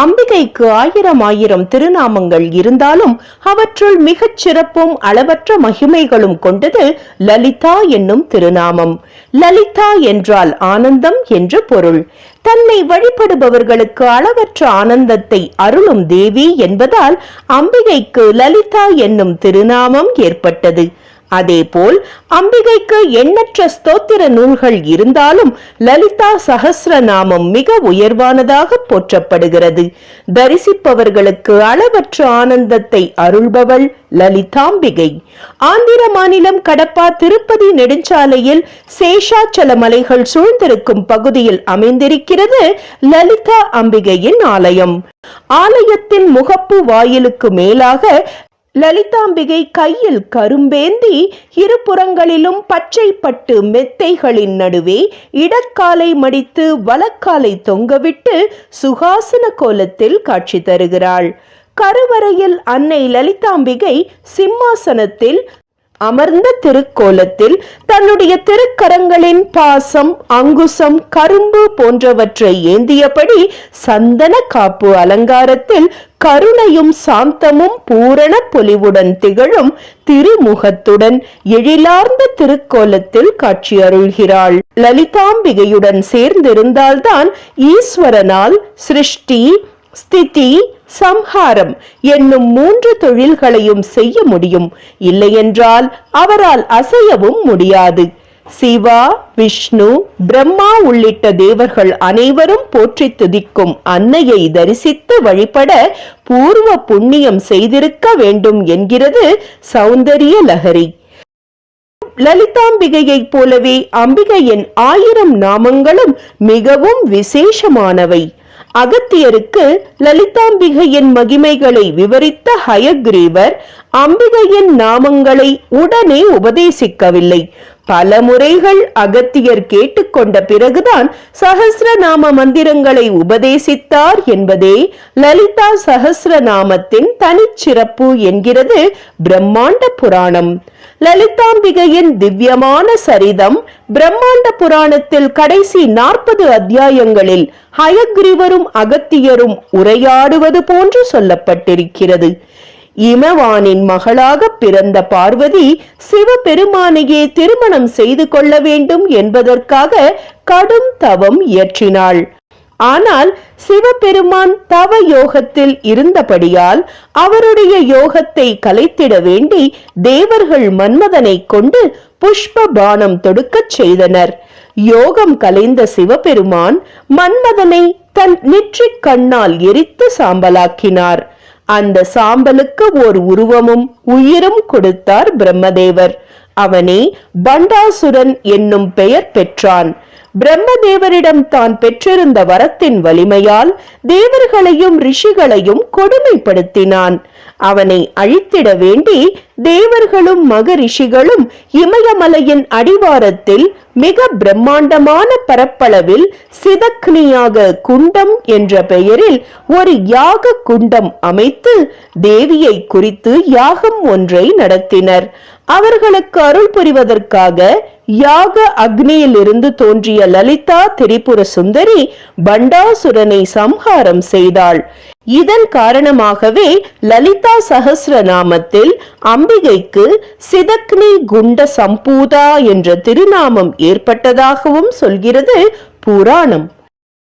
அம்பிகைக்கு ஆயிரம் ஆயிரம் திருநாமங்கள் இருந்தாலும் அவற்றுள் மிகச் சிறப்பும் அளவற்ற மகிமைகளும் கொண்டது லலிதா என்னும் திருநாமம். லலிதா என்றால் ஆனந்தம் என்று பொருள். தன்னை வழிபடுபவர்களுக்கு அளவற்ற ஆனந்தத்தை அருளும் தேவி என்பதால் அம்பிகைக்கு லலிதா என்னும் திருநாமம் ஏற்பட்டது. அதேபோல் அம்பிகைக்கு எண்ணற்ற ஸ்தோத்திர நூல்கள் இருந்தாலும் லலிதா சகசிரநாமம் மிக உயர்வானதாக போற்றப்படுகிறது. தரிசிப்பவர்களுக்கு அளவற்ற ஆனந்தத்தை அருள்பவள் லலிதாம்பிகை. ஆந்திர மாநிலம் கடப்பா திருப்பதி நெடுஞ்சாலையில் சேஷாச்சல மலைகள் சூழ்ந்திருக்கும் பகுதியில் அமைந்திருக்கிறது லலிதா அம்பிகையின் ஆலயம். ஆலயத்தின் முகப்பு வாயிலுக்கு மேலாக லலிதாம்பிகை கையில் கரும்பேந்தி இருபுறங்களிலும் பச்சை பட்டு மெத்தைகளின் நடுவே இடக்காலை மடித்து வலக்காலை தொங்கவிட்டு சுகாசன கோலத்தில் காட்சி தருகிறாள். கருவறையில் அன்னை லலிதாம்பிகை சிம்மாசனத்தில் அமர்ந்த திருக்கோலத்தில் தன்னுடைய திருக்கரங்களின் பாசம் அங்குசம் கரும்பு போன்றவற்றை ஏந்தியபடி சந்தன காப்பு அலங்காரத்தில் கருணையும் சாந்தமும் பூரண பொலிவுடன் திகழும் திருமுகத்துடன் எழிலார்ந்த திருக்கோலத்தில் காட்சி அருள்கிறாள் லலிதாம்பிகையுடன் சேர்ந்திருந்தால்தான் ஈஸ்வரனால் சிருஷ்டி ஸ்திதி சம்ஹாரம் என்னும் மூன்று தொழில்களையும் செய்ய முடியும். இல்லையென்றால் அவரால் அசையவும் முடியாது. சிவா விஷ்ணு பிரம்மா உள்ளிட்ட தேவர்கள் அனைவரும் போற்றி துதிக்கும் அன்னையை தரிசித்து வழிபட பூர்வ புண்ணியம் செய்திருக்க வேண்டும் என்கிறது சௌந்தரிய லஹரி. லலிதாம்பிகையைப் போலவே அம்பிகையின் ஆயிரம் நாமங்களும் மிகவும் விசேஷமானவை. அகத்தியருக்கு லலிதாம்பிகையின் மகிமைகளை விவரித்த ஹயக்ரீவர் அம்பிகையின் நாமங்களை உடனே உபதேசிக்கவில்லை. பல முறைகள் அகத்தியர் கேட்டுக்கொண்ட பிறகுதான் சஹசிரநாம மந்திரங்களை உபதேசித்தார் என்பதே லலிதா சஹசிரநாமத்தின் தனிச்சிறப்பு என்கிறது பிரம்மாண்ட புராணம். லலிதாம்பிகையின் திவ்யமான சரிதம் பிரம்மாண்ட புராணத்தில் கடைசி நாற்பது அத்தியாயங்களில் ஹயக்ரிவரும் அகத்தியரும் உரையாடுவது போன்று சொல்லப்பட்டிருக்கிறது. இமவானின் மகளாக பிறந்த பார்வதி சிவபெருமானையே திருமணம் செய்து கொள்ள வேண்டும் என்பதற்காக கடும் தவம் இயற்றினாள். ஆனால் சிவபெருமான் தவ யோகத்தில் இருந்தபடியால் அவருடைய யோகத்தை கலைத்திட வேண்டி தேவர்கள் மன்மதனை கொண்டு புஷ்ப பானம் தொடுக்கச் செய்தனர். யோகம் கலைந்த சிவபெருமான் மன்மதனை தன் நெற்றிக் கண்ணால் எரித்து சாம்பலாக்கினார். அந்த சாம்பலுக்கு ஓர் உருவமும் உயிரும் கொடுத்தார் பிரம்மதேவர். அவனே பண்டாசுரன் என்னும் பெயர் பெற்றான். பிரம்மதேவரிடம் தான் பெற்றிருந்த வரத்தின் வலிமையால் தேவர்களையும் ரிஷிகளையும் கொடுமைப்படுத்தினான். அவனை அழித்திட வேண்டி தேவர்களும் மகரிஷிகளும் இமயமலையின் அடிவாரத்தில் மிக பிரம்மாண்டமான பரப்பளவில் சிதக்னியாக குண்டம் என்ற பெயரில் ஒரு யாக குண்டம் அமைத்து தேவியை குறித்து யாகம் ஒன்றை நடத்தினர். அவர்களுக்கு அருள் புரிவதற்காக யாக அக்னியிலிருந்து தோன்றிய லலிதா திரிபுர சுந்தரி பண்டாசுரனை சம்ஹாரம் செய்தாள். இதன் காரணமாகவே லலிதா சகசிரநாமத்தில் அம்பிகைக்கு சிதக்னி குண்ட சம்பூதா என்ற திருநாமம் ஏற்பட்டதாகவும் சொல்கிறது புராணம்.